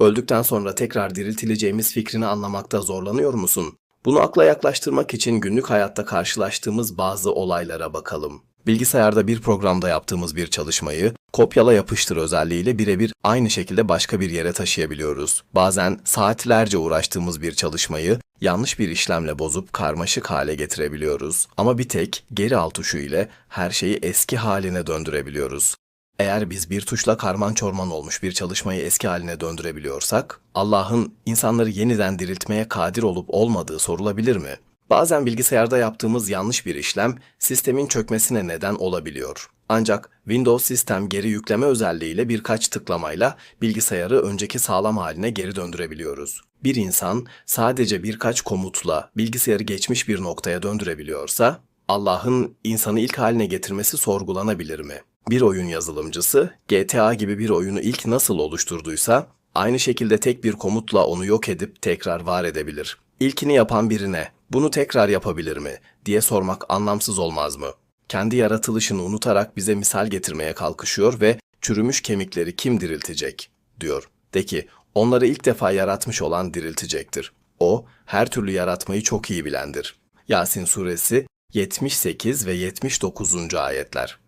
Öldükten sonra tekrar diriltileceğimiz fikrini anlamakta zorlanıyor musun? Bunu akla yaklaştırmak için günlük hayatta karşılaştığımız bazı olaylara bakalım. Bilgisayarda bir programda yaptığımız bir çalışmayı kopyala yapıştır özelliğiyle birebir aynı şekilde başka bir yere taşıyabiliyoruz. Bazen saatlerce uğraştığımız bir çalışmayı yanlış bir işlemle bozup karmaşık hale getirebiliyoruz. Ama bir tek geri al tuşu ile her şeyi eski haline döndürebiliyoruz. Eğer biz bir tuşla karman çorman olmuş bir çalışmayı eski haline döndürebiliyorsak, Allah'ın insanları yeniden diriltmeye kadir olup olmadığı sorulabilir mi? Bazen bilgisayarda yaptığımız yanlış bir işlem sistemin çökmesine neden olabiliyor. Ancak Windows sistem geri yükleme özelliğiyle birkaç tıklamayla bilgisayarı önceki sağlam haline geri döndürebiliyoruz. Bir insan sadece birkaç komutla bilgisayarı geçmiş bir noktaya döndürebiliyorsa, Allah'ın insanı ilk haline getirmesi sorgulanabilir mi? Bir oyun yazılımcısı GTA gibi bir oyunu ilk nasıl oluşturduysa aynı şekilde tek bir komutla onu yok edip tekrar var edebilir. İlkini yapan birine bunu tekrar yapabilir mi diye sormak anlamsız olmaz mı? Kendi yaratılışını unutarak bize misal getirmeye kalkışıyor ve çürümüş kemikleri kim diriltecek diyor. De ki onları ilk defa yaratmış olan diriltecektir. O her türlü yaratmayı çok iyi bilendir. Yasin suresi 78 ve 79. ayetler.